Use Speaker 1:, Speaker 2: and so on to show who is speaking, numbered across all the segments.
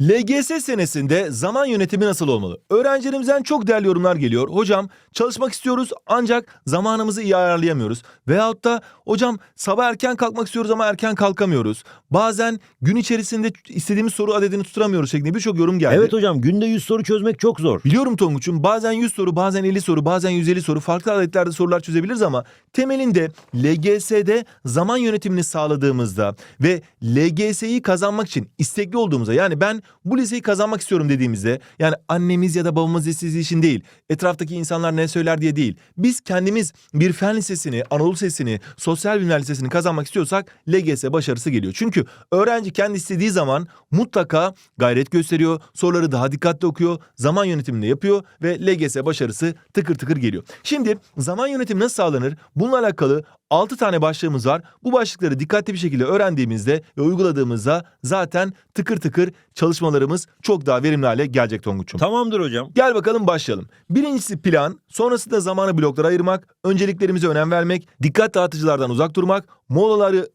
Speaker 1: LGS senesinde zaman yönetimi nasıl olmalı? Öğrencilerimizden çok değerli yorumlar geliyor. Hocam çalışmak istiyoruz ancak zamanımızı iyi ayarlayamıyoruz. Veyahut da hocam sabah erken kalkmak istiyoruz ama erken kalkamıyoruz. Bazen gün içerisinde istediğimiz soru adedini tuturamıyoruz şeklinde birçok yorum geldi.
Speaker 2: Evet hocam günde 100 soru çözmek çok zor.
Speaker 1: Biliyorum Tonguç'um bazen 100 soru bazen 50 soru bazen 150 soru farklı adetlerde sorular çözebiliriz ama temelinde LGS'de zaman yönetimini sağladığımızda ve LGS'yi kazanmak için istekli olduğumuzda yani ben bu liseyi kazanmak istiyorum dediğimizde yani annemiz ya da babamız istediği için değil etraftaki insanlar ne söyler diye değil biz kendimiz bir fen lisesini Anadolu Lisesi'ni sosyal bilimler lisesini kazanmak istiyorsak LGS başarısı geliyor. Çünkü öğrenci kendi istediği zaman mutlaka gayret gösteriyor soruları daha dikkatli okuyor zaman yönetimini yapıyor ve LGS başarısı tıkır tıkır geliyor. Şimdi zaman yönetimi nasıl sağlanır? Bununla alakalı 6 tane başlığımız var. Bu başlıkları dikkatli bir şekilde öğrendiğimizde ve uyguladığımızda zaten tıkır tıkır çalışmalarımız çok daha verimli hale gelecek Tonguç'um.
Speaker 2: Tamamdır hocam.
Speaker 1: Gel bakalım başlayalım. Birincisi plan, sonrasında zamanı bloklara ayırmak, önceliklerimize önem vermek, dikkat dağıtıcılardan uzak durmak, molaları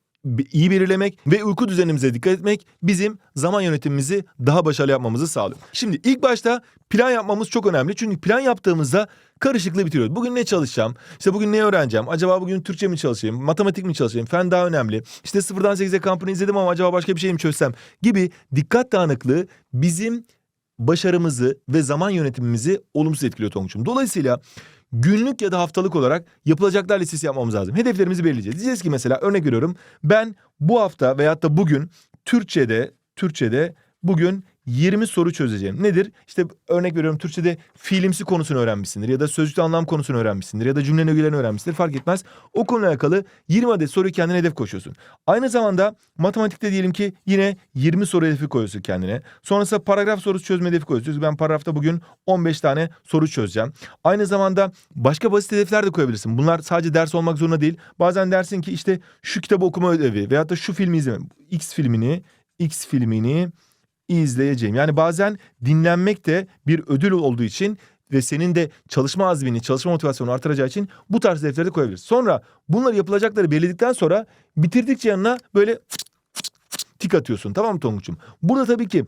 Speaker 1: iyi belirlemek ve uyku düzenimize dikkat etmek bizim zaman yönetimimizi daha başarılı yapmamızı sağlıyor. Şimdi ilk başta plan yapmamız çok önemli. Çünkü plan yaptığımızda karışıklığı bitiriyoruz. Bugün ne çalışacağım? İşte bugün ne öğreneceğim? Acaba bugün Türkçe mi çalışayım? Matematik mi çalışayım? Fen daha önemli. İşte sıfırdan 8'e kampını izledim ama acaba başka bir şey mi çözsem? Gibi dikkat dağınıklığı bizim başarımızı ve zaman yönetimimizi olumsuz etkiliyor Tonguç'um. Dolayısıyla günlük ya da haftalık olarak yapılacaklar listesi yapmamız lazım. Hedeflerimizi belirleyeceğiz. Diyeceğiz ki mesela örnek veriyorum ben bu hafta veyahut da bugün Türkçe'de Türkçe'de bugün 20 soru çözeceğim. Nedir? İşte örnek veriyorum Türkçe'de fiilimsi konusunu öğrenmişsindir ya da sözcükte anlam konusunu öğrenmişsindir ya da cümlenin ögelerini öğrenmişsindir fark etmez. O konuyla alakalı 20 adet soruyu kendine hedef koşuyorsun. Aynı zamanda matematikte diyelim ki yine 20 soru hedefi koyuyorsun kendine. Sonrasında paragraf sorusu çözme hedefi koyuyorsun. Ben paragrafta bugün 15 tane soru çözeceğim. Aynı zamanda başka basit hedefler de koyabilirsin. Bunlar sadece ders olmak zorunda değil. Bazen dersin ki işte şu kitabı okuma ödevi veyahut da şu filmi izleme. X filmini, X filmini izleyeceğim. Yani bazen dinlenmek de bir ödül olduğu için ve senin de çalışma azmini, çalışma motivasyonunu artıracağı için bu tarz hedefleri de koyabilirsin. Sonra bunları yapılacakları belirledikten sonra bitirdikçe yanına böyle tik atıyorsun. Tamam mı Tonguç'um? Burada tabii ki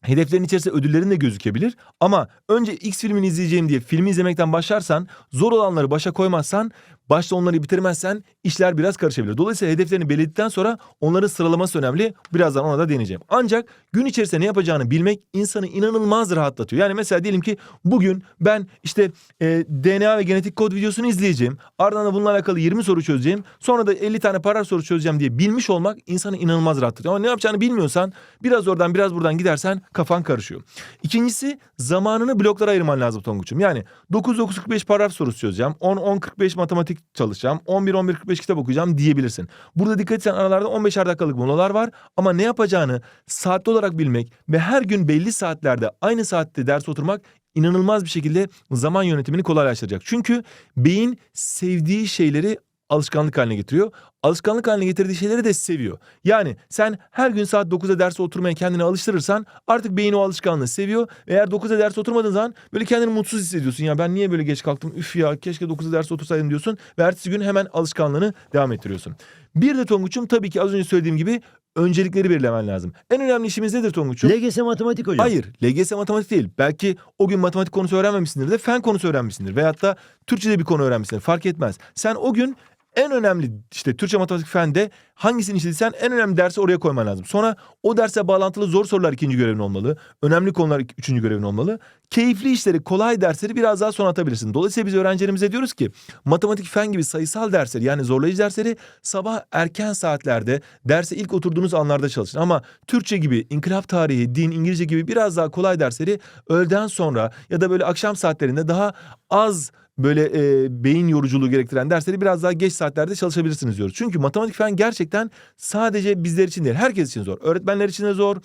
Speaker 1: hedeflerin içerisinde ödüllerin de gözükebilir. Ama önce X filmini izleyeceğim diye filmi izlemekten başlarsan, zor olanları başa koymazsan, başta onları bitirmezsen işler biraz karışabilir. Dolayısıyla hedeflerini belirledikten sonra onların sıralaması önemli. Birazdan ona da değineceğim. Ancak gün içerisinde ne yapacağını bilmek insanı inanılmaz rahatlatıyor. Yani mesela diyelim ki bugün ben işte e, DNA ve genetik kod videosunu izleyeceğim. Ardından da bununla alakalı 20 soru çözeceğim. Sonra da 50 tane paragraf soru çözeceğim diye bilmiş olmak insanı inanılmaz rahatlatıyor. Ama ne yapacağını bilmiyorsan biraz oradan biraz buradan gidersen kafan karışıyor. İkincisi zamanını bloklara ayırman lazım Tonguç'um. Yani 9-9-45 paragraf sorusu çözeceğim. 10-10-45 matematik çalışacağım. 11-11-45 kitap okuyacağım diyebilirsin. Burada dikkat etsen aralarda 15'er dakikalık molalar var. Ama ne yapacağını saatli olarak bilmek ve her gün belli saatlerde aynı saatte ders oturmak inanılmaz bir şekilde zaman yönetimini kolaylaştıracak. Çünkü beyin sevdiği şeyleri alışkanlık haline getiriyor. Alışkanlık haline getirdiği şeyleri de seviyor. Yani sen her gün saat 9'da derse oturmaya kendini alıştırırsan artık beyin o alışkanlığı seviyor. Eğer 9'da derse oturmadığın zaman böyle kendini mutsuz hissediyorsun. Ya ben niye böyle geç kalktım? Üf ya keşke 9'da derse otursaydım diyorsun. Ve ertesi gün hemen alışkanlığını devam ettiriyorsun. Bir de Tonguç'um tabii ki az önce söylediğim gibi öncelikleri belirlemen lazım. En önemli işimiz nedir Tonguç'um?
Speaker 2: LGS matematik hocam.
Speaker 1: Hayır, LGS matematik değil. Belki o gün matematik konusu öğrenmemişsindir de fen konusu öğrenmişsindir. Veyahut da Türkçe'de bir konu öğrenmişsindir. Fark etmez. Sen o gün en önemli işte Türkçe matematik fende hangisini işlediysen en önemli dersi oraya koyman lazım. Sonra o derse bağlantılı zor sorular ikinci görevin olmalı. Önemli konular üçüncü görevin olmalı. Keyifli işleri, kolay dersleri biraz daha sonra atabilirsin. Dolayısıyla biz öğrencilerimize diyoruz ki matematik fen gibi sayısal dersleri yani zorlayıcı dersleri sabah erken saatlerde derse ilk oturduğunuz anlarda çalışın. Ama Türkçe gibi, inkılap tarihi, din, İngilizce gibi biraz daha kolay dersleri öğleden sonra ya da böyle akşam saatlerinde daha az böyle e, beyin yoruculuğu gerektiren dersleri biraz daha geç saatlerde çalışabilirsiniz diyoruz. Çünkü matematik fen gerçekten sadece bizler için değil, herkes için zor. Öğretmenler için de zor,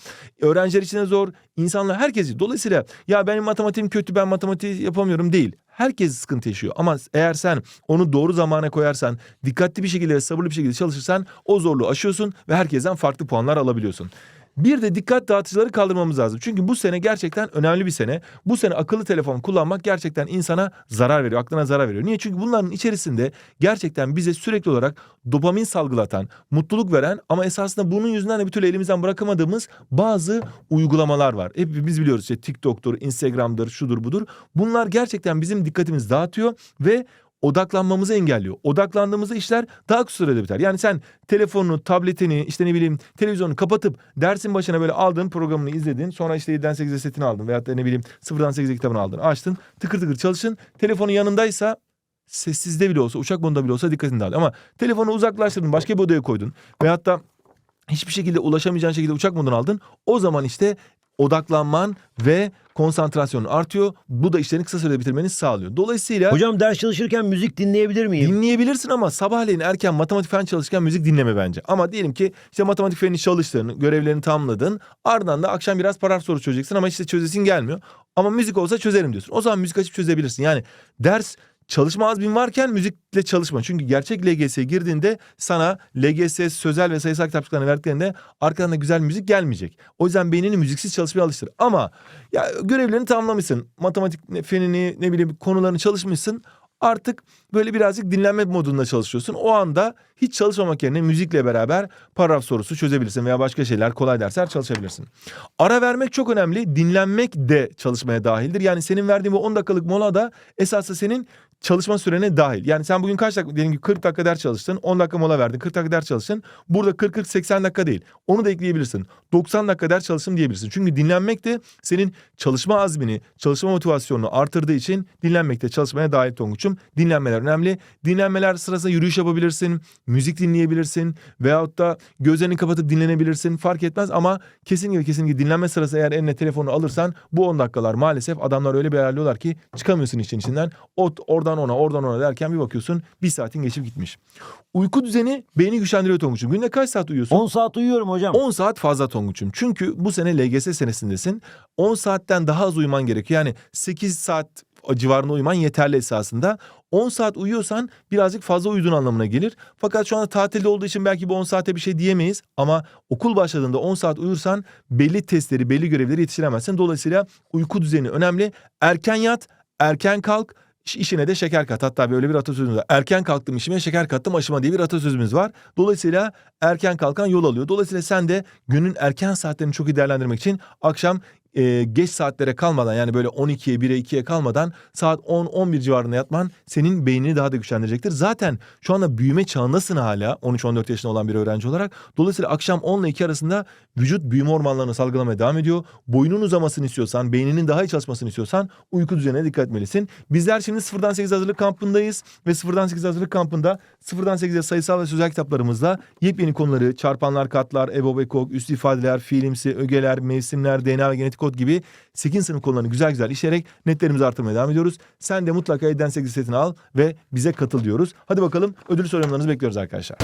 Speaker 1: öğrenciler için de zor, insanlar herkes için. Dolayısıyla ya benim matematiğim kötü, ben matematiği yapamıyorum değil. Herkes sıkıntı yaşıyor ama eğer sen onu doğru zamana koyarsan, dikkatli bir şekilde sabırlı bir şekilde çalışırsan o zorluğu aşıyorsun ve herkesten farklı puanlar alabiliyorsun. Bir de dikkat dağıtıcıları kaldırmamız lazım. Çünkü bu sene gerçekten önemli bir sene. Bu sene akıllı telefon kullanmak gerçekten insana zarar veriyor. Aklına zarar veriyor. Niye? Çünkü bunların içerisinde gerçekten bize sürekli olarak dopamin salgılatan, mutluluk veren ama esasında bunun yüzünden de bir türlü elimizden bırakamadığımız bazı uygulamalar var. Hepimiz biliyoruz işte TikTok'tur, Instagram'dır, şudur budur. Bunlar gerçekten bizim dikkatimizi dağıtıyor ve odaklanmamızı engelliyor. Odaklandığımızda işler daha kısa sürede biter. Yani sen telefonunu, tabletini, işte ne bileyim televizyonu kapatıp dersin başına böyle aldın programını izledin. Sonra işte 7'den 8'e setini aldın veyahut da ne bileyim 0'dan 8'e kitabını aldın. Açtın tıkır tıkır çalışın. Telefonun yanındaysa sessizde bile olsa uçak modunda bile olsa dikkatini dağılıyor. Ama telefonu uzaklaştırdın başka bir odaya koydun. Veyahut da hiçbir şekilde ulaşamayacağın şekilde uçak moduna aldın. O zaman işte odaklanman ve konsantrasyonun artıyor. Bu da işlerini kısa sürede bitirmeni sağlıyor. Dolayısıyla
Speaker 2: Hocam ders çalışırken müzik dinleyebilir miyim?
Speaker 1: dinleyebilirsin ama sabahleyin erken matematik fen çalışırken müzik dinleme bence. Ama diyelim ki işte matematik fenini çalıştın, görevlerini tamamladın. Ardından da akşam biraz paragraf soru çözeceksin ama işte çözesin gelmiyor. Ama müzik olsa çözerim diyorsun. O zaman müzik açıp çözebilirsin. Yani ders çalışma azmin varken müzikle çalışma. Çünkü gerçek LGS'ye girdiğinde sana LGS sözel ve sayısal kitapçıklarını verdiklerinde arkadan da güzel müzik gelmeyecek. O yüzden beynini müziksiz çalışmaya alıştır. Ama ya görevlerini tamamlamışsın. Matematik fenini ne bileyim konularını çalışmışsın. Artık böyle birazcık dinlenme modunda çalışıyorsun. O anda hiç çalışmamak yerine müzikle beraber paragraf sorusu çözebilirsin veya başka şeyler kolay dersler çalışabilirsin. Ara vermek çok önemli. Dinlenmek de çalışmaya dahildir. Yani senin verdiğin bu 10 dakikalık mola da esasında senin çalışma sürene dahil. Yani sen bugün kaç dakika diyelim ki 40 dakika ders çalıştın. 10 dakika mola verdin. 40 dakika ders çalıştın. Burada 40-40-80 dakika değil. Onu da ekleyebilirsin. 90 dakika ders çalıştım diyebilirsin. Çünkü dinlenmek de senin çalışma azmini, çalışma motivasyonunu artırdığı için dinlenmek de çalışmaya dahil Tonguç'um. Dinlenmeler önemli. Dinlenmeler sırasında yürüyüş yapabilirsin, müzik dinleyebilirsin veyahut da gözlerini kapatıp dinlenebilirsin. Fark etmez ama kesinlikle kesinlikle dinlenme sırası eğer eline telefonu alırsan bu 10 dakikalar maalesef adamlar öyle bir ayarlıyorlar ki çıkamıyorsun işin içinden. O, oradan ona oradan ona derken bir bakıyorsun bir saatin geçip gitmiş. Uyku düzeni beyni güçlendiriyor Tonguç'um. Günde kaç saat uyuyorsun?
Speaker 2: 10 saat uyuyorum hocam.
Speaker 1: 10 saat fazla Tonguç'um. Çünkü bu sene LGS senesindesin. 10 saatten daha az uyuman gerekiyor. Yani 8 saat civarında uyuman yeterli esasında. 10 saat uyuyorsan birazcık fazla uyuduğun anlamına gelir. Fakat şu anda tatilde olduğu için belki bu 10 saate bir şey diyemeyiz. Ama okul başladığında 10 saat uyursan belli testleri, belli görevleri yetiştiremezsin. Dolayısıyla uyku düzeni önemli. Erken yat, erken kalk. İş- işine de şeker kat. Hatta böyle bir atasözümüz var. Erken kalktım işime şeker kattım aşıma diye bir atasözümüz var. Dolayısıyla erken kalkan yol alıyor. Dolayısıyla sen de günün erken saatlerini çok iyi değerlendirmek için akşam e, geç saatlere kalmadan yani böyle 12'ye 1'e 2'ye kalmadan saat 10-11 civarında yatman senin beynini daha da güçlendirecektir. Zaten şu anda büyüme çağındasın hala 13-14 yaşında olan bir öğrenci olarak. Dolayısıyla akşam 10 ile 2 arasında vücut büyüme hormonlarını salgılamaya devam ediyor. Boyunun uzamasını istiyorsan, beyninin daha iyi çalışmasını istiyorsan uyku düzenine dikkat etmelisin. Bizler şimdi 0'dan 8 hazırlık kampındayız ve 0'dan 8 hazırlık kampında 0'dan 8'e sayısal ve sözel kitaplarımızda yepyeni konuları çarpanlar, katlar, ebo ve kok, üst ifadeler, fiilimsi, ögeler, mevsimler, DNA ve genetik kod gibi 8 sınıf konularını güzel güzel işleyerek netlerimizi artırmaya devam ediyoruz. Sen de mutlaka 7'den 8 setini al ve bize katıl diyoruz. Hadi bakalım ödül sorularınızı bekliyoruz arkadaşlar.